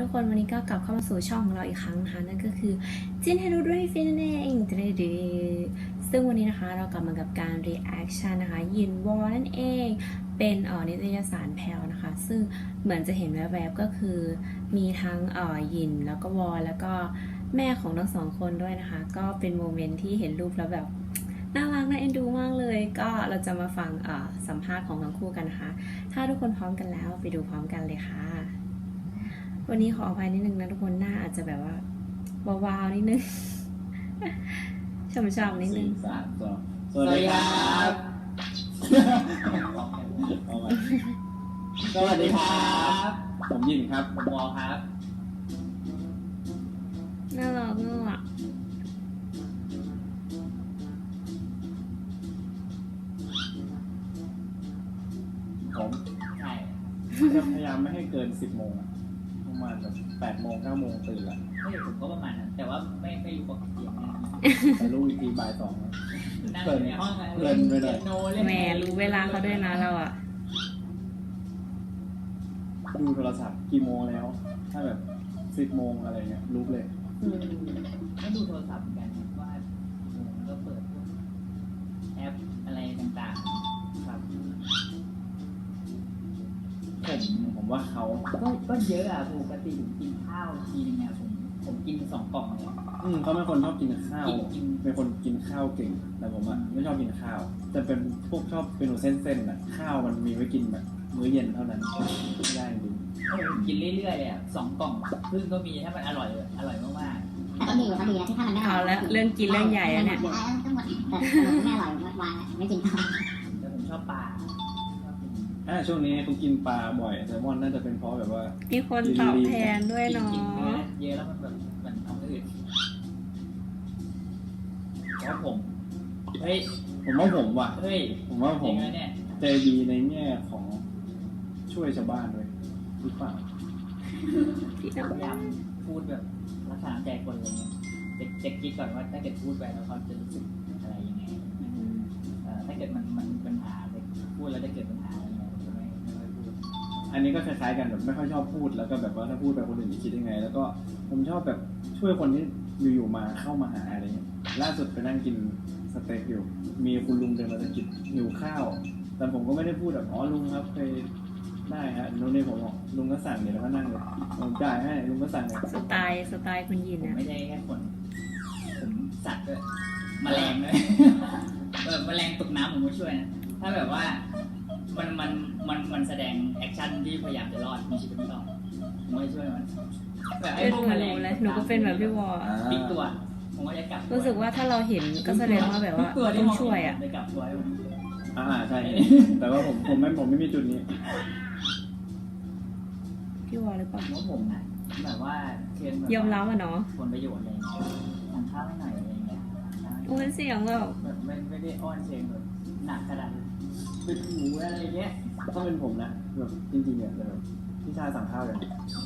ทุกคนวันนี้ก็กลับเข้ามาสู่ช่องของเราอีกครั้งนะคะนั่นก็คือจินให้รู้ด้วยฟินนั่นเองเดซึ่งวันนี้นะคะเรากลับมากับการ reaction นะคะยินวอลนั่นเอง เป็นออนิตยสารแพลวนะคะ ซึ่งเหมือนจะเห็นแวบๆก็คือ มีทั้งอ่อยินแล้วก็วอลแล้วก็แม่ของทั้งสองคนด้วยนะคะ ก็เป็นโมเมนต์ที่เห็นรูปแล้วแบบน่ารักน่าเอ็นดูมากเลย ก็เราจะมาฟังอ่อสัมภาษณ์ของทั้งคู่กันนะคะ ถ้าทุกคนพร้อมกันแล้วไปดูพร้อมกันเลยค่ะ วันนี้ขออภัยนิดนึงนะทุกคนหน้าอาจจะแบบว่าวาวๆนิดนึงช่ำๆนิดนึงสี่สามสองสวัสดีครับเอาใหม่สวัสดีครับ ผมยินครับ ผมวอครับ น่ารักน่ารักผมใช่จะพยายามไม่ให้เกินสิบโมงอะประมาณ แบบแปดโมงเก้าโมงตื่นละไม่ผมก็ประมาณนั้นแต่ว่าไม่ไม่รู้ปกตินะแต่รู้อีกทีบ่ายสองแล้วนั่งอยู่ในห้องอะเพลินไปหน่อยโนเล่นแหมรู้เวลาเขาด้วยนะเราอะ ดูโทรศัพท์กี่โมงแล้ว ถ้าแบบสิบโมงอะไรเงี้ยลุกเลย ว่าเขาก็ก็เยอะอะปกติผมกินข้าวทีนึงเนี่ยผมผมกินสองกล่องเลยอืมเขาเป็นคนชอบกินข้าวกินกิน เป็นคนกินข้าวเก่ง แต่ผมอะไม่ชอบกินข้าว จะเป็นพวกชอบเป็นหนูเส้นๆอะข้าวมันมีไว้กินแบบมื้อเย็นเท่านั้นไม่ได้จริงเออผมกินเรื่อยๆเลยอะสองกล่องครึ่งก็มีถ้ามันอร่อยอร่อยมากแต่ก็มีอยู่ก็ดีนะที่ถ้ามันไม่อร่เอาอยละเรื่องกินเรื่องใหญ่แล้วเนี่ยดี๋วทั้งหมดแต่สรุปไม่อร่อยวางไม่กินข้าวๆแต่ผมชอบปลาช อบกินอ่าช่วงนี้เขากินปลาบ่อยแซลมอนน่าจะเป็นเพราะแบบว่า มีคนตอบแทนด้วยเนากินเนื้อะเยอะแล้วมันแบบมันท้องอืดแล้วผมเฮ้ยผมว่าผมว่ะ เฮ้ยผมว่าผจริมงไหมเนี่ยใจดีในแง่ของช่วยชาวบ้านด้วยหรือเปล่าพี่น้องพยายามพูดแบบรักษาน้ำใจคนอะไรเงี้ยจะจะคิดก่อนว่าถ้าเกิดพูดไปแล้วเขาจะรู้สึกอะไรยังไง เอ่อถ้าเกิดมันมันมีปัญหาเลยพูดแล้วจะเกิดปัญหา อันนี้ก็คล้ายๆกันแบบไม่ค่อยชอบพูดแล้วก็แบบว่าถ้าพูดไปคนอื่นจะคิดยังไง แล้วก็ผมชอบแบบช่วยคนที่อยู่ๆมาเข้ามาหาอะไรเงี้ยล่าสุดไปนั่งกินสเต็กอยู่มีคุณลุงเดินมาสะกิดหิวข้าว แต่ผมก็ไม่ได้พูดแบบอ๋อลุงครับเคยได้ฮะนู่นนี่ผมบอกลุงก็สั่งเดี๋ยวแล้วก็นั่งเลยผมจ่ายให้ลุงก็สั่งเลยสไตล์สไตล์คุณยินผมนะ ไม่ใช่แค่คนผมสัตว์ด้วยแมลงด้วย แบบแมลงตกน้ำผมก็ช่วยนะ ถ้าแบบว่า มันมันมันมันแสดงแอคชั่นที่พยายามจะรอดมีชีวิตรอดผมก็จะช่วยมันแบบไอ้เอ้ยพหวนูกแมลงรู้แล้วหนูก็เป็นแบบพี่วออ่าปิดตัวผมก็จะกลับรู้สึกว่าถ้าเราเห็นก็แสดงว่าแบบว่าตัวต้ที่องมองช่วยอะจะกลับตัวให้ผมอ่าใช่ แต่ว่าผมผมไม่ผมไม่มีจุดนี้ พี่วอหรือเปล่าผมว่าผมนะแบบว่าเชิญแบบยอมรับอะเนาะผลประโยชน์อะไรเงี้ยทานข้าวให้หน่อยอะไรเงี้ยโอ้ยเสียงแบบแบบไม่ไม่ได้อ้อนเชิงแบบหนักขนาด เป็นหมูอะไรเงี้ยถ้าเป็นผมนะแบบจริงๆเนี่ยแบบพี่ชายสั่งข้าวอย่าง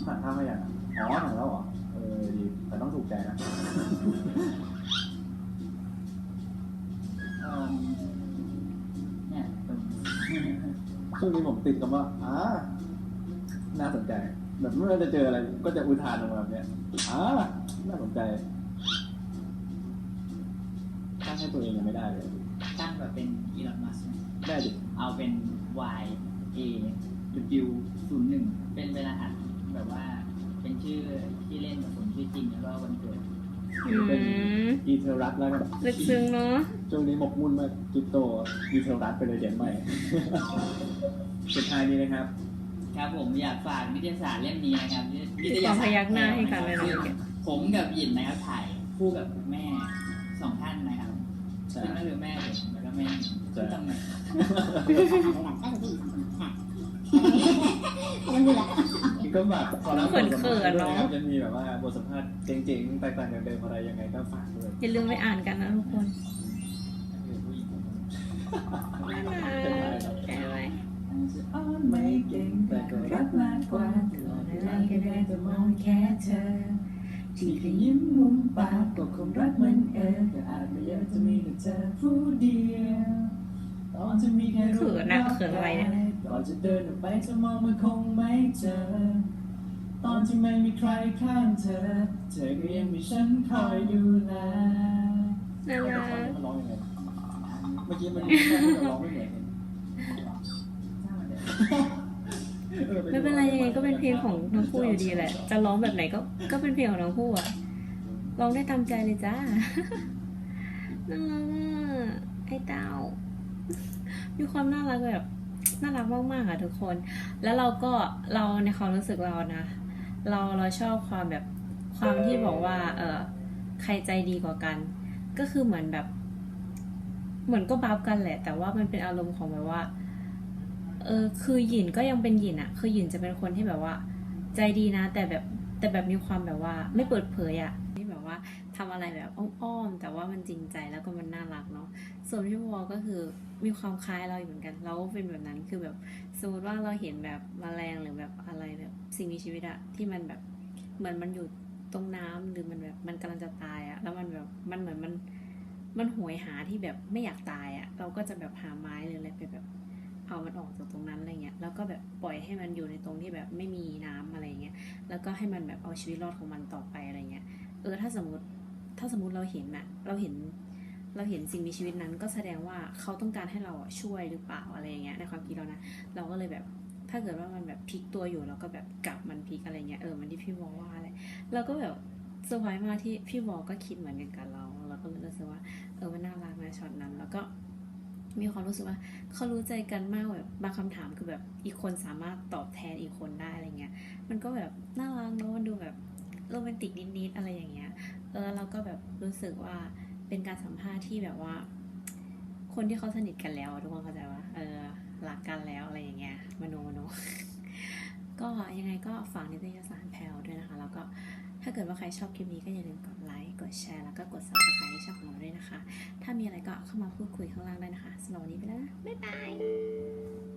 สั่งข้าวให้อย่างอ๋อสั่งแล้วเหรอเออดีแต่ต้องถูกใจนะเอิ่มเนี่ยช่วงนี้ผมติดกับว่าอ่าน่าสนใจ แบบเมื่อจะเจออะไรก็จะอุทานออกมาแบบเนี้ยอ่าน่าสนใจตั้งให้ตัวเองยังไม่ได้เลย แบบเป็นอีลอนมัสได้ดิเอาเป็น Y A W ศูนย์หนึ่งเป็นเวลาอัดแบบว่า เป็นชื่อที่เล่นกับผมชื่อจริงแล้วก็วันเกิดอืมอีเทลรัสแล้วกันลึกซึ้งเนาะ ช่วงนี้หมกมุ่นมากคริปโตอีเทลรัสไปเลยเดี๋ยวใหม่ สุดท้ายนี้นะครับ ครับผมอยากฝากนิตยสารเล่มนี้นะครับนิตขยอสารพยักหน้าให้กันเลยนะ ผมกับหยินนะครับถ่ายคู่กับแม่สองท่านนะครับ ใช่ซึ่งก็คือแม่ผมแล้วก็แม่ซึ่งตำแหน่งก็คือที่สองคนค่ะยังอยู่แหละก็แบบขอรับเขินๆเนอะ จะมีแบบว่าบทสัมภาษณ์เจ๋งๆแตกต่างจากเดิมอะไรยังไงก็ฝากด้วยอย่าลืมไปอ่านกันนะทุกคนคือผู้หญิงบ๊ายบายบ๊ายบายอ้อนไม่เก่งแต่ก็รักมากกว่าตลอดเวลาก็ได้แต่มองแค่เธอ ที่แค่ยิ้มมุมปากก็คงรักเหมันเออแต่อาจไม่อยากจะมีแต่เธอผู้เดียวตอนจะมีแค่รูปเขินอะเขินอะไรเนี่ยก่อนจะเดินออกไปจะมองมันคงไม่เจอพตอนที่ไม่มีใครข้างเธอ เธอก็ยังมีฉันคอยดูแลน่าแล้วรัเขากมันร้องยังไงเมื่อกี้มันมันร้องไม่เหมือนกันออ ไม่เป็นไรยังไงก็เป็นเพลงของทั้งคู่อยู่ดีแหละ จะร้องแบบไหนก็ก็เป็นเพลงของทั้งคู่อะร้องได้ตามใจเลยจ้าน่ารักอะไอ้เต้ามีความน่ารักแบบน่ารักมากๆอะทุกคน แล้วเราก็เราในความรู้สึกเรานะ เราเราชอบความแบบความที่บอกว่า เออใครใจดีกว่ากัน ก็คือเหมือนแบบ เหมือนก็บัฟกันแหละ แต่ว่ามันเป็นอารมณ์ของแบบว่า เออคือหยินก็ยังเป็นหยินอะคือหยินจะเป็นคนที่แบบว่า ใจดีนะ แต่แบบแต่แบบมีความแบบว่า ไม่เปิดเผยอะที่แบบว่าทำอะไรแบบอ้อมๆแต่ว่ามันจริงใจแล้วก็มันน่ารักเนาะส่วนพี่วอก็คือมีความคล้ายเราอยู่เหมือนกัน เราก็เป็นแบบนั้นคือแบบสมมติว่าเราเห็นแบบแมลงหรือแบบอะไรแบบสิ่งมีชีวิตอะที่มันแบบเหมือนมันอยู่ตรงน้ำหรือมันแบบมันกำลังจะตายอะแล้วมันแบบมันเหมือนมันมันโหยหาที่แบบไม่อยากตายอะเราก็จะแบบหาไม้หรืออะไรไปแบบ เอามันออกจากตรงนั้นอะไรเงี้ยแล้วก็แบบปล่อยให้มันอยู่ในตรงที่แบบไม่มีน้ำอะไรเงี้ยแล้วก็ให้มันแบบเอาชีวิตรอดของมันต่อไปอะไรเงี้ยเออถ้าสมมติถ้าสมมติเราเห็นอะเราเห็นเราเห็นสิ่งมีชีวิตนั้นก็แสดงว่าเขาต้องการให้เราช่วยหรือเปล่าอะไรเงี้ยในความคิดเรานะเราก็เลยแบบถ้าเกิดว่ามันแบบพลิกตัวอยู่เราก็แบบกลับมันพลิกอะไรเงี้ยเออมันที่พี่วอว่าอะไรเราก็แบบเซอร์ไพรส์มากที่พี่วอก็คิดเหมือนกันกับเราเราก็เลยรู้สึกว่าเออมันน่ารักนะช็อตนั้น แล้วก็ มีความรู้สึกว่าเขารู้ใจกันมากแบบบางคำถามคือแบบอีกคนสามารถตอบแทนอีกคนได้อะไรเงี้ย มันก็แบบน่ารักเนาะมันดูแบบโรแมนติกนิดๆอะไรอย่างเงี้ย เออเราก็แบบรู้สึกว่าเป็นการสัมภาษณ์ที่แบบว่า คนที่เขาสนิทกันแล้วทุกคนเข้าใจว่าเออรักกันแล้วอะไรอย่างเงี้ยมโนมโน ยังไงก็ฝากนิตยสารแพลวด้วยนะคะ แล้วก็ถ้าเกิดว่าใครชอบคลิปนี้ก็อย่าลืมกดไลค์ กดแชร์ แล้วก็กด subscribe ให้ช่องของเราด้วยนะคะ ถ้ามีอะไรก็เข้ามาพูดคุยข้างล่างได้นะคะสำหรับวันนี้ไปแล้วนะ บ๊ายบาย